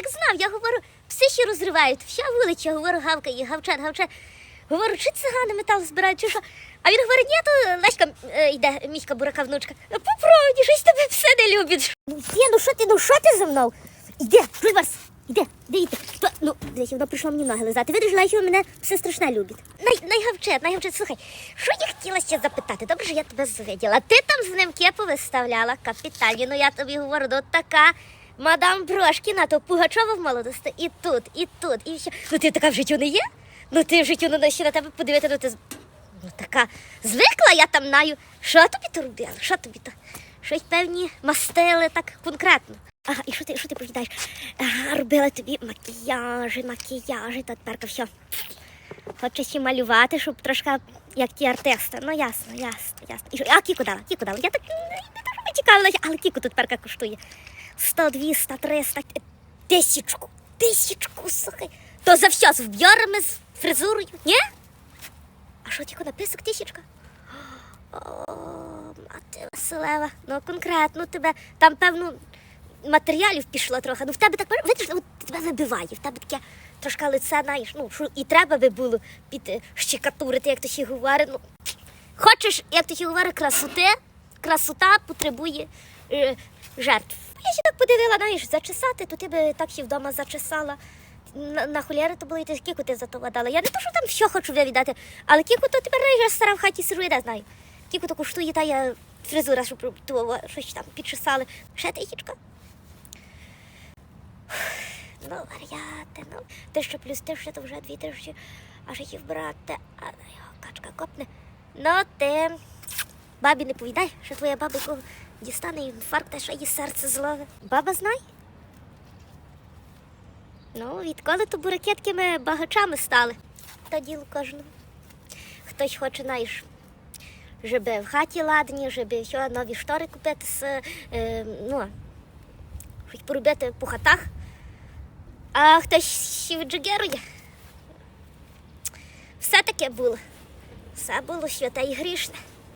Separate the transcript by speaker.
Speaker 1: як знав, я говорю, все ще розривають, вся вулиця, говорю, гавкає, гавчат, гавчат. Говорю, чи цигани метал збирають, чи що? А він говорить, ні, то Леська е, йде, міська бурака внучка. «А По правді, щось тебе все не любить. Ну, є, ну що ти, ну що ти за мною? Іди, Жульбарс, іди, де йти? То, ну, дивись, вона прийшла мені ноги лизати. Видиш, Леся мене все страшне любить. Най, найгавчет, найгавчет, слухай, що я хотіла ще запитати? Добре, що я тебе звиділа. Ти там з ним кепу виставляла, капітальні, ну я тобі говорю, ну така мадам Брошкіна, то Пугачова в молодості, і тут, і тут, і ще. Ну ти така в життю не є? Ну ти в життю ну, ще на тебе подивити, ну ти ну, така звикла, я там наю. Що тобі то робила? Що тобі то? Щось певні мастили так конкретно. Ага, і що ти, що ти прочитаєш? Ага, робила тобі макіяжі, макіяжі, то тепер все. Хочеш і малювати, щоб трошки як ті артисти. Ну ясно, ясно, ясно. І а кіку дала, кіку дала. Я так м, не дуже цікавилася, але кіку тут тепер коштує. 100, 200, 300, е, тисячку, тисячку, слухай. То за все з фризурою, ні? А що тільки написок тисячка? О, мати Василева, ну конкретно тебе там, певно, матеріалів пішло трохи. Ну в тебе так видиш, от тебе вибиває, в тебе таке трошки лице, знаєш, ну що і треба би було під е, щекатурити, як то ще говорить. Ну, хочеш, як то ще говорить, красоти, красота потребує е, жертв. Подивила, знаєш, зачесати, то ти би так ще вдома зачесала. На, на холєри то було і ти кіку ти за то дала. Я не то, що там все хочу віддати, але кіку то тепер я стара в хаті сижу, я не знаю. Кіку то коштує, та я фризура, щоб то, щось там підчесали. Ще тисячка. Ну, варіати, ну, тисяча плюс тисяча, то вже дві тисячі, а ще їх брати, а його качка копне. Ну, ти бабі не повідай, що твоя баба дістане інфаркт, а що її серце злове. Баба знає? Ну, відколи то буракеткими багачами стали. Та діло кожному. Хтось хоче, знаєш, щоб в хаті ладні, щоб що, нові штори купити, з, е, ну, хоч поробити по хатах, а хтось ще віджигерує. Все таке було. Все було святе і грішне.